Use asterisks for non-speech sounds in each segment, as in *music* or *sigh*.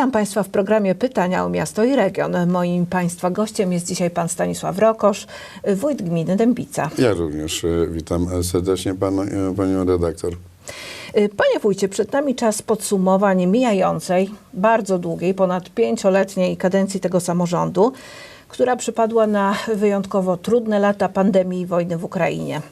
Witam Państwa w programie Pytania o Miasto i Region. Moim Państwa gościem jest dzisiaj Pan Stanisław Rokosz, wójt gminy Dębica. Ja również e, witam e, serdecznie panu, e, panią redaktor. Panie wójcie, przed nami czas podsumowań mijającej, bardzo długiej, ponad pięcioletniej kadencji tego samorządu, która przypadła na wyjątkowo trudne lata pandemii i wojny w Ukrainie.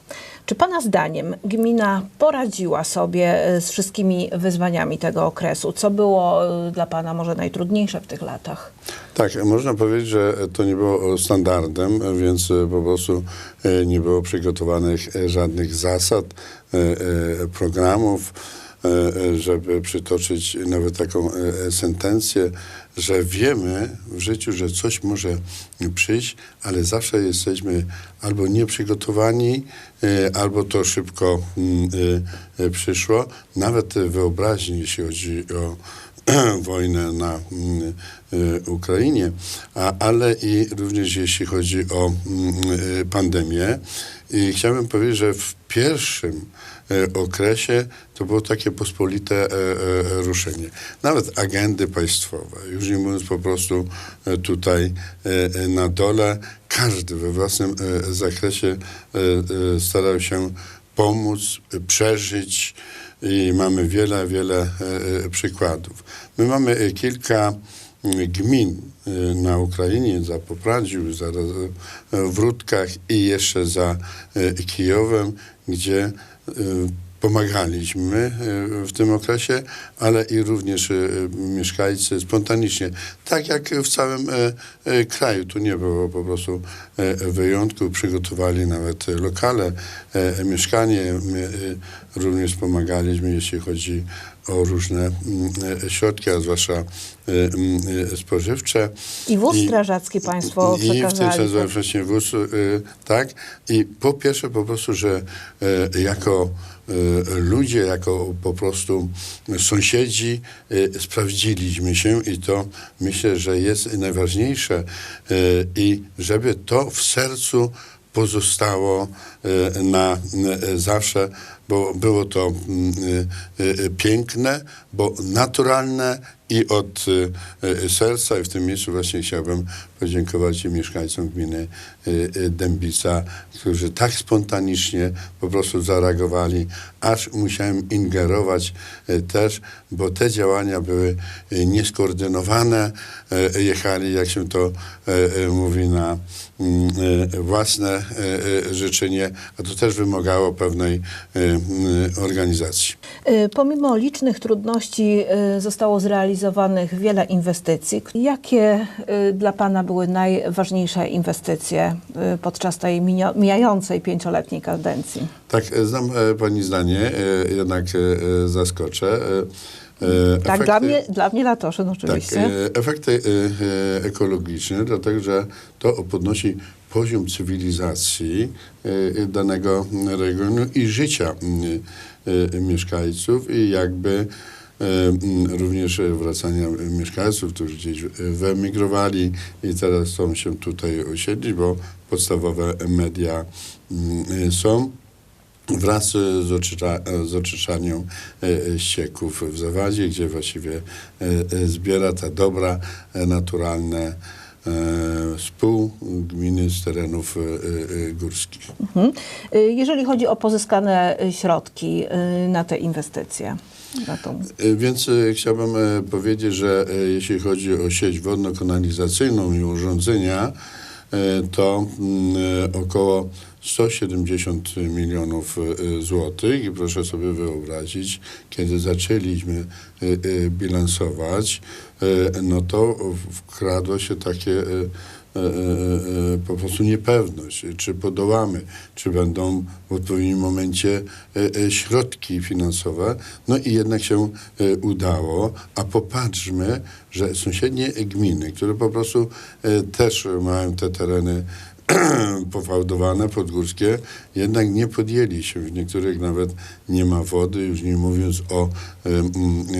Czy Pana zdaniem gmina poradziła sobie y, z wszystkimi wyzwaniami tego okresu? Co było y, dla Pana może najtrudniejsze w tych latach? Tak, można powiedzieć, że to nie było standardem, e, więc e, po prostu e, nie było przygotowanych e, żadnych zasad, e, e, programów, e, e, żeby przytoczyć nawet taką e, e, sentencję, że wiemy w życiu, że coś może przyjść, ale zawsze jesteśmy albo nieprzygotowani, e, albo to szybko mm, e, e, przyszło. Nawet wyobraźni, jeśli chodzi o *clears throat* wojnę na mm, Ukrainie, a, ale i również jeśli chodzi o mm, pandemię. I chciałbym powiedzieć, że w pierwszym okresie to było takie pospolite e, e, ruszenie. Nawet agendy państwowe, już nie mówiąc po prostu e, tutaj e, e, na dole, każdy we własnym e, zakresie e, e, starał się pomóc, e, przeżyć i mamy wiele, wiele e, e, przykładów. My mamy e, kilka mm, gmin e, na Ukrainie, za Popradziu, za e, Wrótkach i jeszcze za e, Kijowem, gdzie e, pomagaliśmy e, w tym okresie, ale i również e, mieszkańcy spontanicznie. Tak jak w całym kraju. Tu nie było po prostu wyjątku. Przygotowali nawet lokale, mieszkanie. Również pomagaliśmy, jeśli chodzi o różne mm, e, środki, a zwłaszcza e, mm, e, spożywcze. I wóz I- strażacki Państwo i w tym przekazali. sensie właśnie wóz, tak. I po pierwsze po prostu, że jako ludzie, jako po prostu sąsiedzi sprawdziliśmy się i to myślę, że jest najważniejsze i żeby to w sercu pozostało na zawsze, bo było to mm, y, y, piękne, bo naturalne i od y, y, serca i w tym miejscu właśnie chciałbym podziękować mieszkańcom gminy y, y, Dębica, którzy tak spontanicznie po prostu zareagowali, aż musiałem ingerować y, też, bo te działania były y, nieskoordynowane, y, jechali, jak się to y, y, mówi, na mm, y, własne y, y, życzenie, a to też wymagało pewnej y, y, organizacji. Y, Pomimo licznych trudności y, zostało zrealizowanych wiele inwestycji. Jakie y, dla Pana były najważniejsze inwestycje y, podczas tej mijającej pięcioletniej kadencji? Tak, e, znam e, pani zdanie, e, jednak zaskoczę. E, e, Tak, dla mnie, dla mnie Latoszyn tak, oczywiście. e, efekty e, e, ekologiczne, dlatego że to podnosi poziom cywilizacji danego regionu i życia mieszkańców i jakby również wracania mieszkańców, którzy gdzieś wyemigrowali i teraz chcą się tutaj osiedlić, bo podstawowe media są wraz z, z oczyszczaniem e, ścieków w Zawadzie, gdzie właściwie e, e, zbiera te dobra naturalne e, z pół gminy z terenów górskich. Mhm. Jeżeli chodzi o pozyskane środki na te inwestycje. Na tą. Więc chciałbym powiedzieć, że jeśli chodzi o sieć wodno-kanalizacyjną i urządzenia, to mm, około 170 milionów e, złotych i proszę sobie wyobrazić, kiedy zaczęliśmy e, e, bilansować, no to wkradło się takie po prostu niepewność, czy podołamy, czy będą w odpowiednim momencie środki finansowe. No i jednak się udało, a popatrzmy, że sąsiednie gminy, które po prostu też mają te tereny *clears throat* pofałdowane, podgórskie, jednak nie podjęli się. W niektórych nawet nie ma wody, już nie mówiąc o e, mm,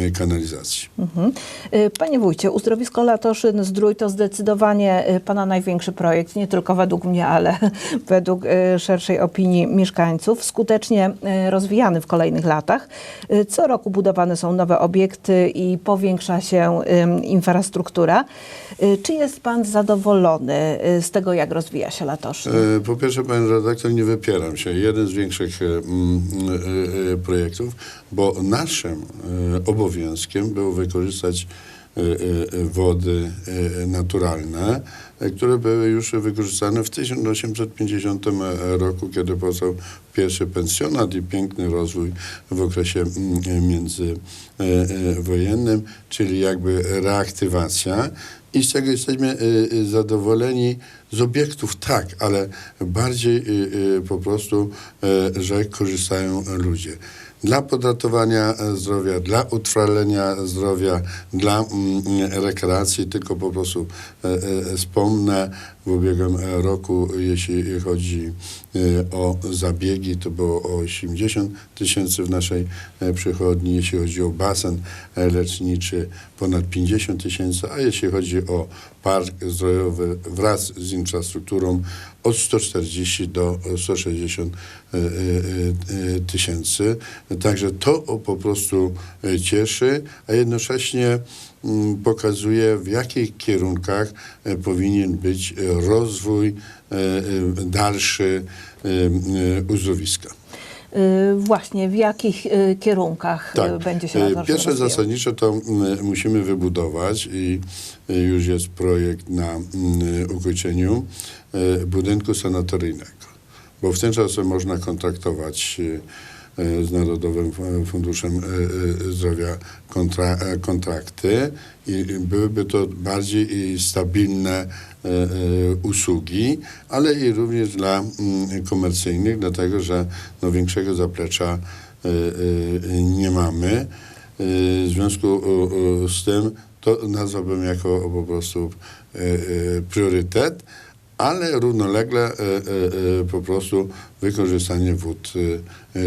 e, kanalizacji. Mhm. Y, Panie wójcie, uzdrowisko Latoszyn Zdrój to zdecydowanie pana największy projekt, nie tylko według mnie, ale *laughs* według szerszej opinii mieszkańców, skutecznie rozwijany w kolejnych latach. Co roku budowane są nowe obiekty i powiększa się infrastruktura. Czy jest pan zadowolony z tego, jak rozwija się Latoszyn? E, Po pierwsze, panie redaktor, nie wypieram się. Jeden z większych e, mm, e, e, projektów, bo naszym e, obowiązkiem było wykorzystać wody e, naturalne, e, które były już wykorzystane w 1850 roku, kiedy powstał pierwszy pensjonat i piękny rozwój w okresie mm, międzywojennym, czyli jakby reaktywacja. I z tego jesteśmy y, y, zadowoleni z obiektów, tak, ale bardziej y, y, po prostu, y, że korzystają ludzie. Dla podratowania e, zdrowia, dla utrwalenia zdrowia, dla mm, rekreacji, tylko po prostu e, e, wspomnę w ubiegłym e, roku, jeśli chodzi e, o zabiegi, to było o 80 tysięcy w naszej e, przychodni, jeśli chodzi o basen leczniczy ponad 50 tysięcy, a jeśli chodzi o park zdrojowy wraz z infrastrukturą od 140 do 160 e, e, e, tysięcy. Także to po prostu cieszy, a jednocześnie pokazuje, w jakich kierunkach e, powinien być e, rozwój e, dalszy uzdrowiska. Y, Właśnie, w jakich y, kierunkach y, będzie się Latoszyn Pierwsze rozwijał? zasadniczo to mm, musimy wybudować i już jest projekt na mm, ukończeniu budynku sanatoryjnego, bo w ten czas można kontraktować z Narodowym Funduszem e, e, Zdrowia kontra, e, kontrakty i byłyby to bardziej stabilne e, e, usługi, ale i również dla mm, komercyjnych, dlatego że no, większego zaplecza e, e, nie mamy. E, W związku e, e, z tym to nazwałbym jako po prostu e, e, priorytet, ale równolegle e, e, e, po prostu wykorzystanie wód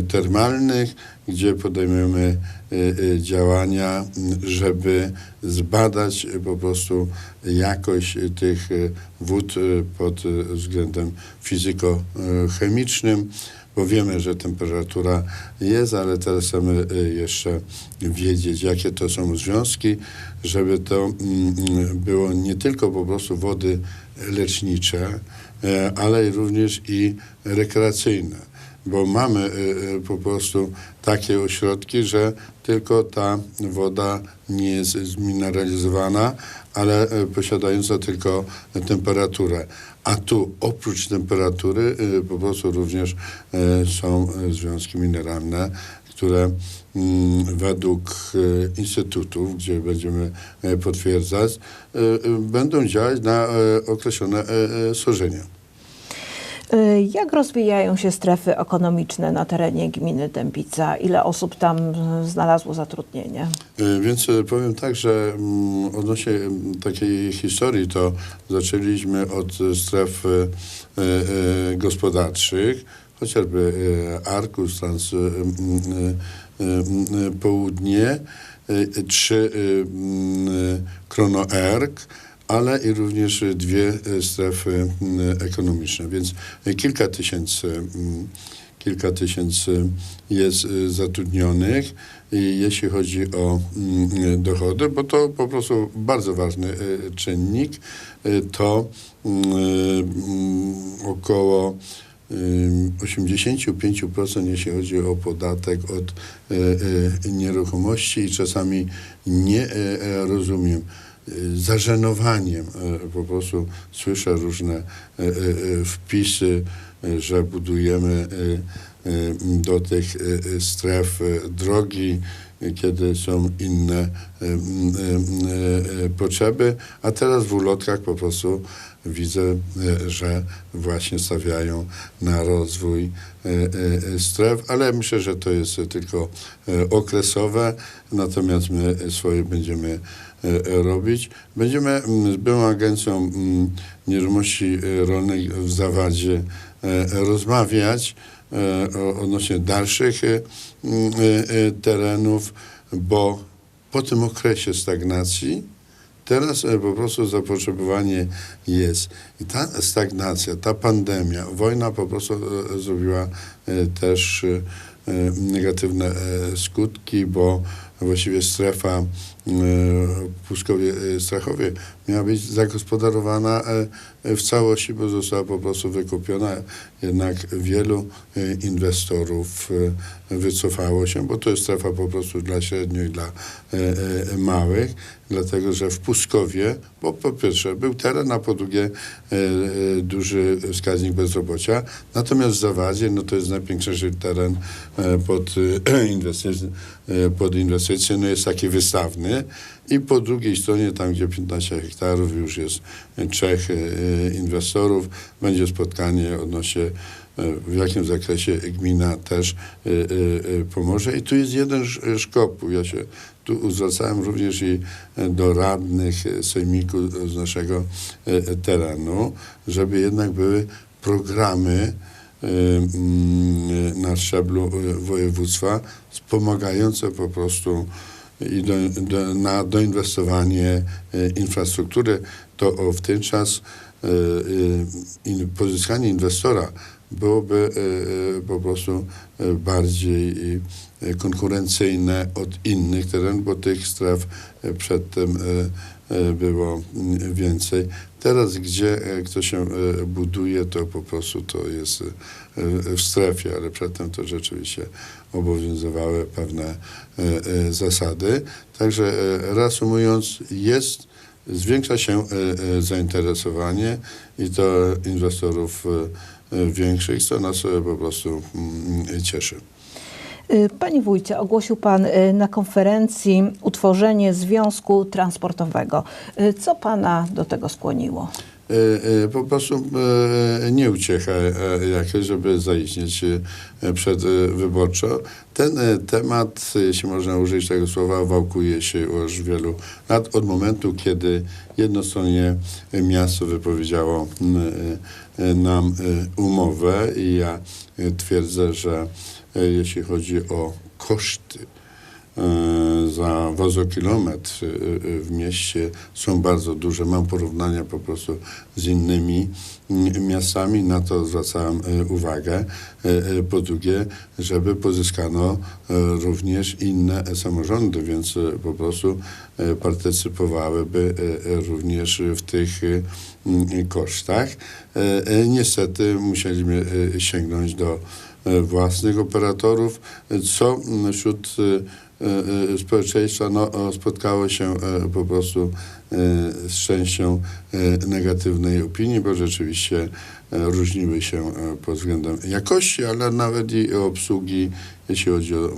termalnych, gdzie podejmujemy działania, żeby zbadać po prostu jakość tych wód pod względem fizyko-chemicznym, bo wiemy, że temperatura jest, ale teraz chcemy jeszcze wiedzieć, jakie to są związki, żeby to mm, było nie tylko po prostu wody lecznicze, e, ale również i rekreacyjne bo mamy e, e, po prostu takie ośrodki, że tylko ta woda nie jest zmineralizowana, ale posiadająca tylko temperaturę. A tu oprócz temperatury po prostu również są związki mineralne, które mm, według e, instytutów, gdzie będziemy e, potwierdzać, e, będą działać na określone schorzenia. Jak rozwijają się strefy ekonomiczne na terenie gminy Dębica? Ile osób tam znalazło zatrudnienie? Więc powiem tak, że mm, odnośnie takiej historii, to zaczęliśmy od stref gospodarczych, chociażby e, Arkus, Trans e, e, Południe, trzy mm, Kronoerk, ale i również dwie strefy ekonomiczne, więc kilka tysięcy kilka tysięcy jest zatrudnionych, jeśli chodzi o dochody, bo to po prostu bardzo ważny czynnik, to około 85% jeśli chodzi o podatek od y, y, nieruchomości i czasami nie y, y, rozumiem y, zażenowaniem y, po prostu słyszę różne y, y, y, wpisy, y, że budujemy y, y, do tych y, y, stref y, drogi, y, kiedy są inne y, y, y, y, potrzeby, a teraz w ulotkach po prostu widzę, y, że właśnie stawiają na rozwój y, y, stref, ale myślę, że to jest tylko okresowe, natomiast my swoje będziemy e, robić. Będziemy mm, z byłą agencją mm, nieruchomości e, rolnej w Zawadzie e, rozmawiać e, odnośnie dalszych e, mm, e, e, terenów, bo po tym okresie stagnacji Teraz e, po prostu zapotrzebowanie jest. I ta stagnacja, ta pandemia, wojna po prostu e, zrobiła e, też e, e, negatywne skutki, bo właściwie strefa e, Puskowie e, Strachowie miała być zagospodarowana e, w całości, bo została po prostu wykupiona. Jednak wielu inwestorów wycofało się, bo to jest strefa po prostu dla średnio i dla małych, dlatego że w Puskowie, bo po pierwsze był teren, a po drugie duży wskaźnik bezrobocia, natomiast w Zawadzie no to jest najpiękniejszy teren pod, *clears throat* inwestycje, pod inwestycje, no jest taki wystawny i po drugiej stronie, tam gdzie 15 hektarów już jest trzech e, inwestorów, będzie spotkanie odnośnie e, w jakim zakresie gmina też e, pomoże. I tu jest jeden sz- szkopu. Ja się tu zwracałem również i do radnych sejmiku z naszego terenu, żeby jednak były programy na szczeblu e, województwa wspomagające po prostu i do, do, na doinwestowanie e, infrastruktury, to w ten czas pozyskanie inwestora byłoby po prostu bardziej konkurencyjne od innych terenów, bo tych stref przedtem było mm, więcej. Teraz, gdzie e, kto się e, buduje, to po prostu to jest e, w strefie, ale przedtem to rzeczywiście obowiązywały pewne zasady. Także reasumując, jest, zwiększa się zainteresowanie i to inwestorów większych, co nas po prostu mm, cieszy. Y, Panie wójcie, ogłosił Pan y, na konferencji utworzenie Związku Transportowego. Y, Co Pana do tego skłoniło? Po prostu nie uciecha e, jakaś, żeby zaistnieć przedwyborczo. Ten temat, jeśli można użyć tego słowa, wałkuje się już wielu lat, od momentu, kiedy jednostronnie miasto wypowiedziało nam umowę i ja twierdzę, że jeśli chodzi o koszty e, za wozokilometr e, e, w mieście są bardzo duże. Mam porównania po prostu z innymi miastami, na to zwracałem e, uwagę. E, e, Po drugie, żeby pozyskano e, również inne samorządy, więc e, po prostu e, partycypowałyby e, e, również w tych e, kosztach. E, e, Niestety musieliśmy e, sięgnąć do e, własnych operatorów, e, co mm, wśród e, e, e, społeczeństwa no, spotkało się e, po prostu e, z częścią e, negatywnej opinii, bo rzeczywiście e, różniły się e, pod względem jakości, ale nawet i obsługi, jeśli chodzi o e,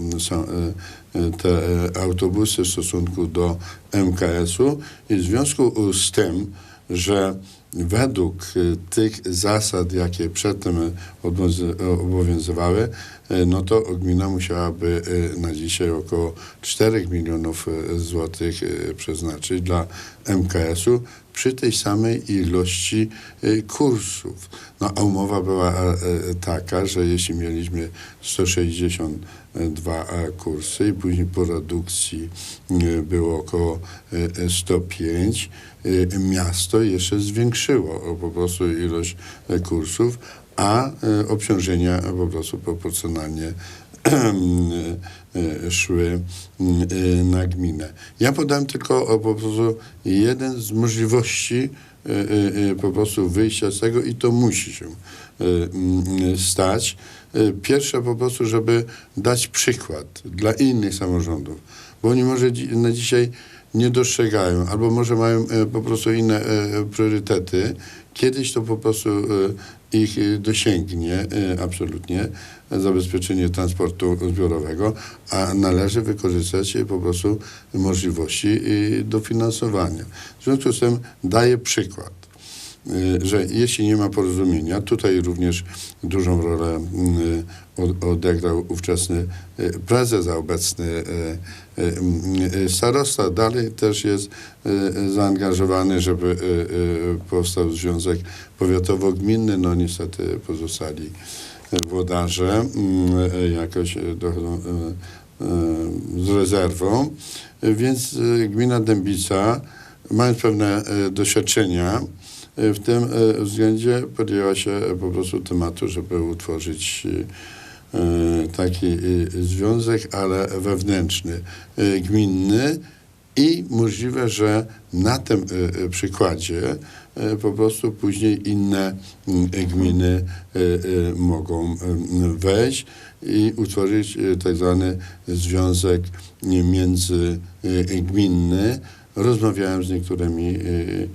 e, te e, autobusy w stosunku do MKS-u i w związku z tym, że według e, tych zasad, jakie przedtem e, obowiązy- obowiązywały, e, no to gmina musiałaby na dzisiaj około 4 milionów złotych przeznaczyć dla MKS-u przy tej samej ilości e, kursów. No a umowa była e, e, taka, że jeśli mieliśmy 162 e, kursy i później po redukcji e, było około e, 105, e, miasto jeszcze zwiększyło po prostu ilość kursów, a obciążenia po prostu proporcjonalnie *clears throat* szły e, na gminę. Ja podałem tylko o, po prostu jeden z możliwości e, e, e, po prostu wyjścia z tego i to musi się e, mm, stać. E, Pierwsze po prostu, żeby dać przykład dla innych samorządów, bo oni może na dzisiaj nie dostrzegają, albo może mają e, po prostu inne e, priorytety. Kiedyś to po prostu e, ich dosięgnie absolutnie zabezpieczenie transportu zbiorowego, a należy wykorzystać po prostu możliwości dofinansowania. W związku z tym daję przykład. Y, że jeśli nie ma porozumienia, tutaj również dużą rolę y, od- odegrał ówczesny y, prezes, a obecny starosta. Dalej też jest zaangażowany, żeby powstał związek powiatowo-gminny. No niestety pozostali włodarze mm, jakoś dochodzą z rezerwą. Więc gmina Dębica, mając pewne doświadczenia, w tym y, względzie podjęła się y, po prostu tematu, żeby utworzyć y, y, taki y, związek, ale wewnętrzny, y, gminny i możliwe, że na tym y, y, przykładzie y, po prostu później inne gminy y, y, mogą y, wejść i utworzyć y, tak zwany związek międzygminny. Rozmawiałem z niektórymi y, y,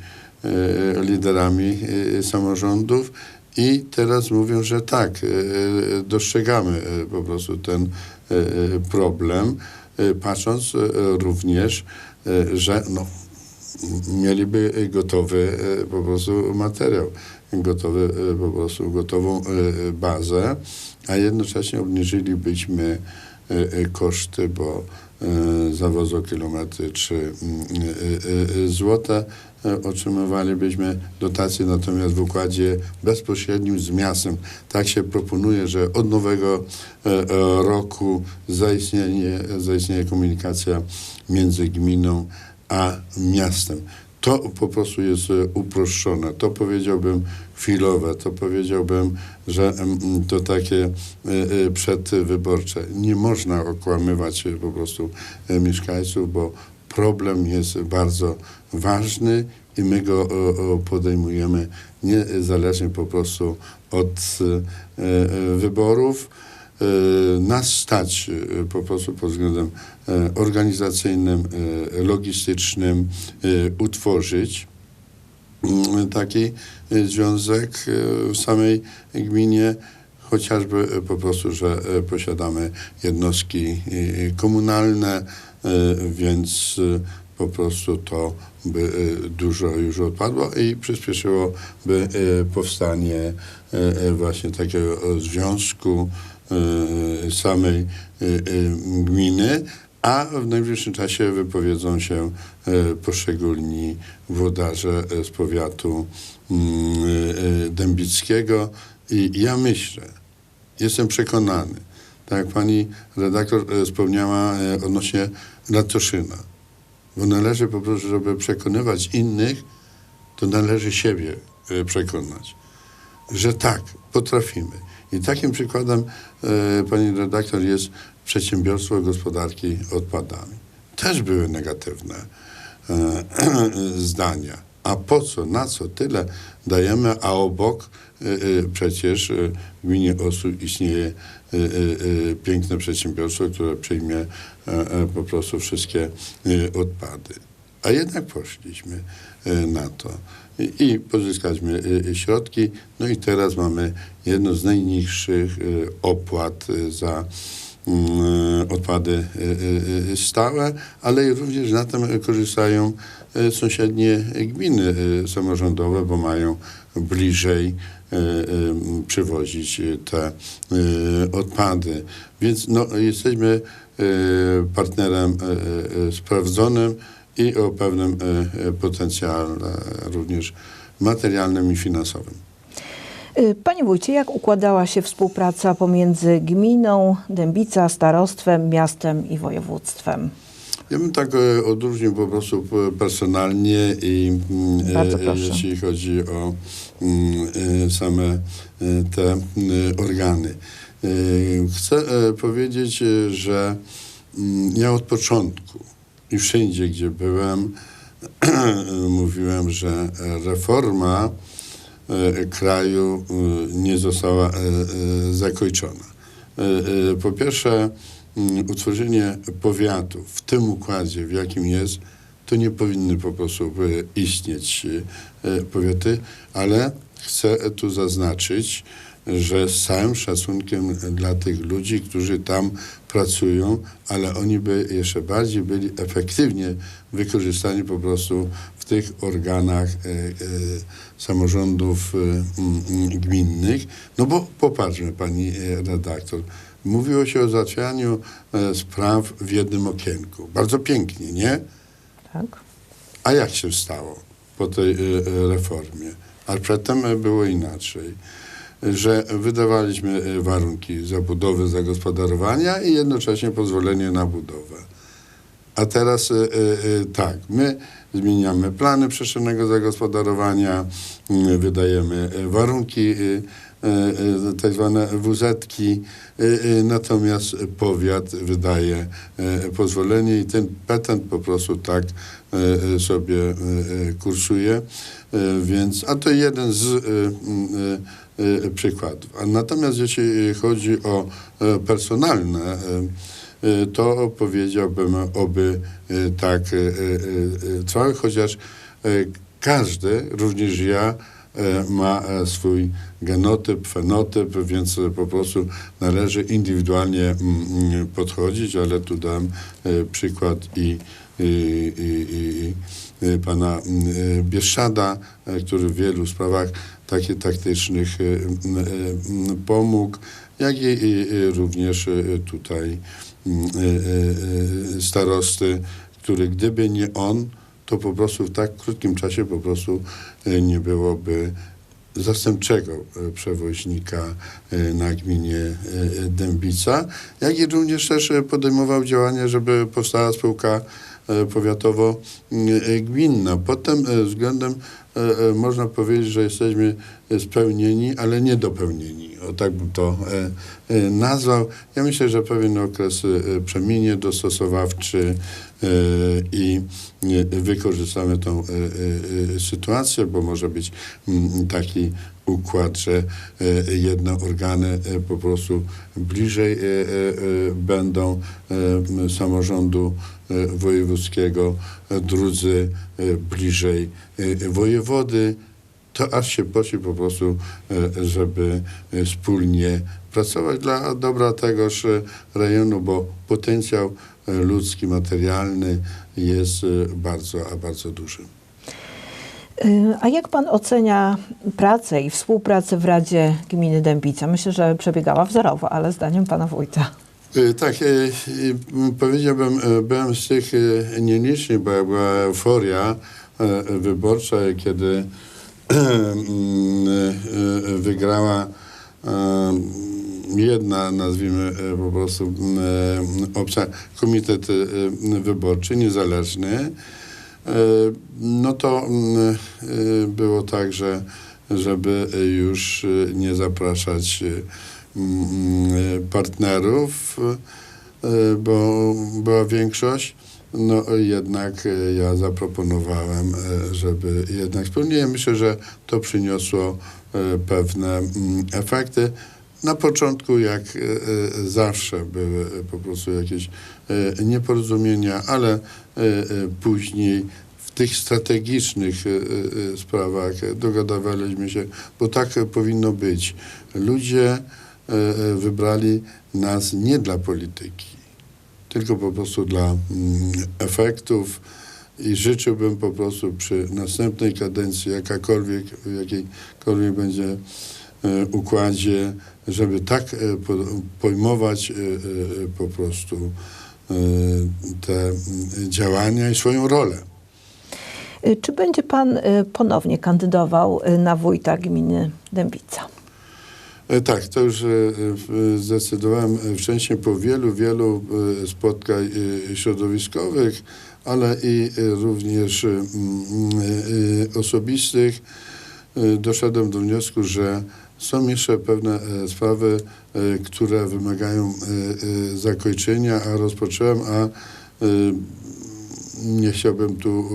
liderami y, samorządów. I teraz mówią, że tak, y, dostrzegamy po prostu ten problem, patrząc również, że no, mieliby gotowy e, po prostu materiał, gotowy e, po prostu gotową e, bazę, a jednocześnie obniżylibyśmy e, e, koszty, bo e, za wozokilometry czy mm, e, e, e, złote. e, otrzymywalibyśmy dotacje, natomiast w układzie bezpośrednim z miastem tak się proponuje, że od nowego e, e, roku zaistnieje, zaistnieje komunikacja między gminą a miastem. To po prostu jest e, uproszczone. To powiedziałbym chwilowe, to powiedziałbym, że to takie e, e, przedwyborcze. Nie można okłamywać e, po prostu e, mieszkańców, bo problem jest bardzo ważny i my go o, o, podejmujemy niezależnie po prostu od e, e, wyborów. E, nas stać e, po prostu pod względem e, organizacyjnym, e, logistycznym e, utworzyć mm, taki e, związek e, w samej gminie, chociażby e, po prostu, że e, posiadamy jednostki komunalne, e, więc po prostu to by dużo już odpadło i przyspieszyłoby e, powstanie właśnie takiego związku samej gminy, a w najbliższym czasie wypowiedzą się poszczególni włodarze e, z powiatu mm, dębickiego. I ja myślę, jestem przekonany, tak jak pani redaktor e, wspomniała e, odnośnie Latoszyna, bo należy po prostu, żeby przekonywać innych, to należy siebie e, przekonać, że tak, potrafimy. I takim przykładem, pani redaktor, jest przedsiębiorstwo gospodarki odpadami. Też były negatywne *clears throat* zdania. A po co, na co tyle dajemy, a obok e, e, przecież e, w gminie Osu istnieje piękne przedsiębiorstwo, które przyjmie e, e, po prostu wszystkie odpady. A jednak poszliśmy na to i, pozyskaliśmy środki. No i teraz mamy jedno z najniższych opłat za mm, odpady stałe, ale również na tym korzystają sąsiednie gminy e, samorządowe, bo mają bliżej e, e, przywozić e, te e, odpady. Więc no, jesteśmy e, partnerem e, e, sprawdzonym i o pewnym e, e, potencjale również materialnym i finansowym. Panie wójcie, jak układała się współpraca pomiędzy gminą, Dębica, starostwem, miastem i województwem? Ja bym tak e, odróżnił po prostu p- personalnie i mm, e, jeśli chodzi o mm, e, same e, te organy. E, Chcę e, powiedzieć, e, że mm, ja od początku i wszędzie, gdzie byłem, *clears throat* mówiłem, że reforma e, kraju e, nie została e, e, zakończona. E, e, Po pierwsze, utworzenie powiatu w tym układzie, w jakim jest, to nie powinny po prostu e, istnieć e, powiaty, ale chcę tu zaznaczyć, że z całym szacunkiem dla tych ludzi, którzy tam pracują, ale oni by jeszcze bardziej byli efektywnie wykorzystani po prostu w tych organach e, e, samorządów e, mm, mm, gminnych. No bo popatrzmy, pani e, redaktor, mówiło się o załatwianiu e, spraw w jednym okienku. Bardzo pięknie, nie? Tak? A jak się stało po tej e, e, reformie? A przedtem było inaczej, że wydawaliśmy warunki zabudowy, zagospodarowania i jednocześnie pozwolenie na budowę. A teraz tak, my zmieniamy plany przestrzennego zagospodarowania, wydajemy warunki, tak zwane e, e, natomiast powiat wydaje pozwolenie i ten petent po prostu tak sobie kursuje, więc, a to jeden z przykładów. Natomiast jeśli chodzi o personalne to powiedziałbym, oby tak trwały, chociaż każdy, również ja, ma e, swój genotyp, fenotyp, więc e, po prostu należy indywidualnie mm, mm, podchodzić, ale tu dam e, przykład i, i, i, i, pana mm, e, Bieszczada, e, który w wielu sprawach takich taktycznych e, e, pomógł, jak i, również e, tutaj e, e, e, starosty, który gdyby nie on, to po prostu w tak krótkim czasie po prostu e, nie byłoby zastępczego e, przewoźnika e, na gminie Dębica, jak i również też podejmował działania, żeby powstała spółka powiatowo-gminna. Pod tym względem można powiedzieć, że jesteśmy spełnieni, ale niedopełnieni. O tak bym to e, e, nazwał. Ja myślę, że pewien okres e, przeminie dostosowawczy i wykorzystamy tą sytuację, bo może być mm, taki układ, że jedne organy po prostu bliżej będą samorządu wojewódzkiego, drudzy bliżej wojewody, to aż się prosi po prostu, e, żeby e, wspólnie pracować dla dobra tegoż e, rejonu, bo potencjał ludzki, materialny jest bardzo, a bardzo duży. A jak pan ocenia pracę i współpracę w Radzie Gminy Dębica? Myślę, że przebiegała wzorowo, ale zdaniem pana wójta. Tak, powiedziałbym, byłem z tych nielicznych, bo była euforia wyborcza, kiedy *clears throat* wygrała jedna, nazwijmy e, po prostu opcja, komitet e, wyborczy, niezależny, e, no to było tak, że żeby już nie zapraszać partnerów, bo była większość, no jednak e, ja zaproponowałem, e, żeby jednak spełniłem. Myślę, że to przyniosło e, pewne mm, efekty. Na początku, jak zawsze, były po prostu jakieś nieporozumienia, ale później w tych strategicznych sprawach dogadywaliśmy się, bo tak powinno być. Ludzie wybrali nas nie dla polityki, tylko po prostu dla mm, efektów i życzyłbym po prostu przy następnej kadencji, jakakolwiek, w jakiejkolwiek będzie e, układzie, żeby tak e, po, pojmować e, po prostu te mm, działania i swoją rolę. Czy będzie pan ponownie kandydował na wójta gminy Dębica? E, Tak, to już e, e, zdecydowałem wcześniej po wielu, wielu spotkań środowiskowych, ale i również mm, osobistych. Doszedłem do wniosku, że są jeszcze pewne sprawy, które wymagają zakończenia, a rozpocząłem, a nie chciałbym tu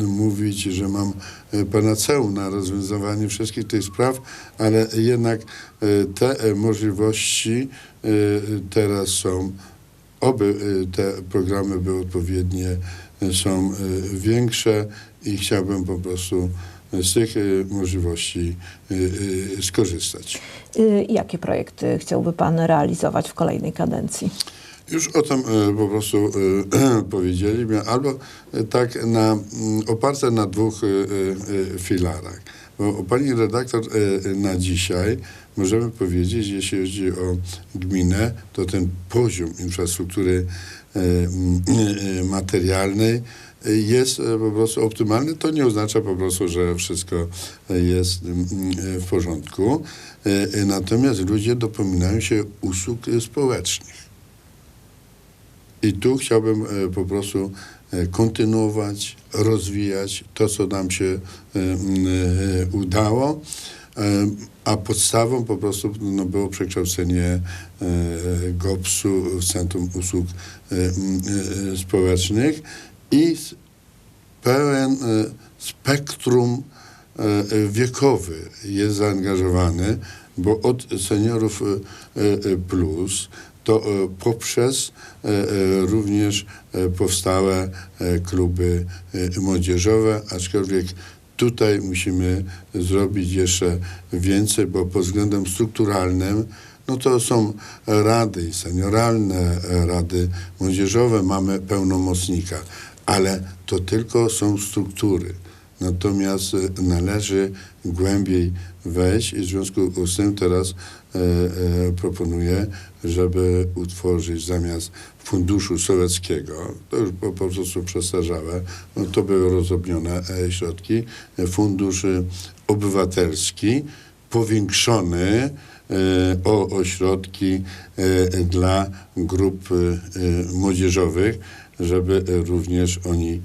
e, mówić, że mam e, panaceum na rozwiązywanie wszystkich tych spraw, ale jednak e, te e, możliwości teraz są, oby te programy były odpowiednie, są większe i chciałbym po prostu z tych możliwości skorzystać. Y, Jakie projekty chciałby Pan realizować w kolejnej kadencji? Już o tym e, po prostu e, *clears throat* powiedzieliśmy, albo e, tak na, mm, oparte na dwóch filarach. Bo pani redaktor na dzisiaj możemy powiedzieć, jeśli chodzi o gminę, to ten poziom infrastruktury m, e, materialnej jest po prostu optymalny. To nie oznacza po prostu, że wszystko jest m, e, w porządku. Natomiast ludzie dopominają się usług społecznych. I tu chciałbym e, po prostu e, kontynuować, rozwijać to, co nam się e, udało, a podstawą po prostu no, było przekształcenie GOPS-u w Centrum Usług Społecznych i pełen spektrum wiekowy jest zaangażowany, bo od seniorów plus to e, poprzez e, e, również powstałe kluby młodzieżowe, aczkolwiek tutaj musimy zrobić jeszcze więcej, bo pod względem strukturalnym no to są rady senioralne, rady młodzieżowe, mamy pełnomocnika, ale to tylko są struktury. Natomiast e, należy głębiej wejść i w związku z tym teraz e, e, proponuję, żeby utworzyć zamiast funduszu sowieckiego, to już po, po prostu przestarzałe, no to były rozdrobnione e, środki, e, fundusz obywatelski, powiększony o ośrodki dla grup młodzieżowych, żeby również oni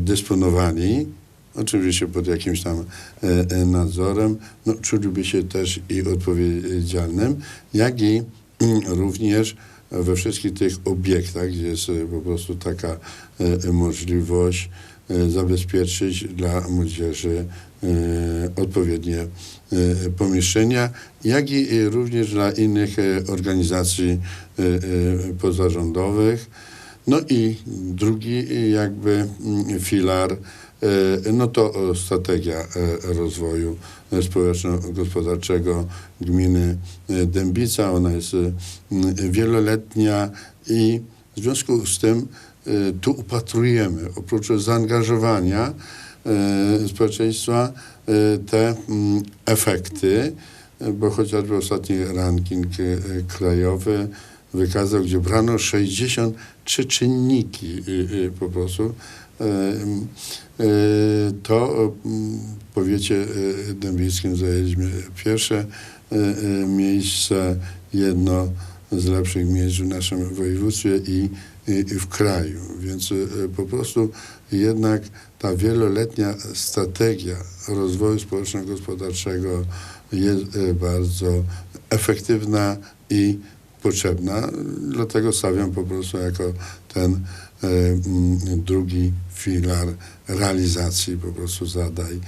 dysponowali, oczywiście pod jakimś tam e, e, nadzorem, no, czuliby się też i odpowiedzialnym, jak i *clears throat* również we wszystkich tych obiektach, gdzie jest e, po prostu taka możliwość zabezpieczyć dla młodzieży odpowiednie pomieszczenia, jak i również dla innych organizacji pozarządowych. No i drugi e, jakby mm, filar, e, no to e, strategia rozwoju społeczno-gospodarczego gminy Dębica. Ona jest wieloletnia i w związku z tym tu upatrujemy, oprócz zaangażowania społeczeństwa, te mm, efekty, bo chociażby ostatni ranking krajowy wykazał, gdzie brano 63 czynniki e, e, po prostu, e, e, to w powiecie e, dębickim zajęliśmy pierwsze miejsce, jedno z lepszych miejsc w naszym województwie i, w kraju. Więc po prostu jednak ta wieloletnia strategia rozwoju społeczno-gospodarczego jest bardzo efektywna i potrzebna. Dlatego stawiam po prostu jako ten e, m, drugi filar realizacji po prostu zadań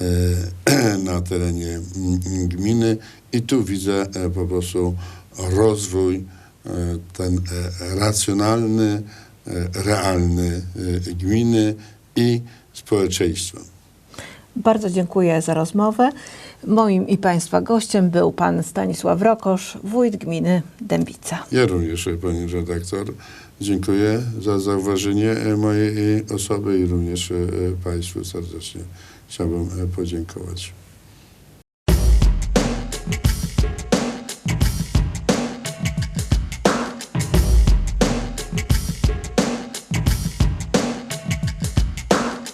e, *clears throat* na terenie mm, gminy i tu widzę e, po prostu rozwój e, ten e, racjonalny, e, realny gminy i społeczeństwa. Bardzo dziękuję za rozmowę. Moim i Państwa gościem był Pan Stanisław Rokosz, wójt gminy Dębica. Ja również, pani redaktor, dziękuję za zauważenie e, mojej e, osoby i również e, Państwu serdecznie chciałbym podziękować.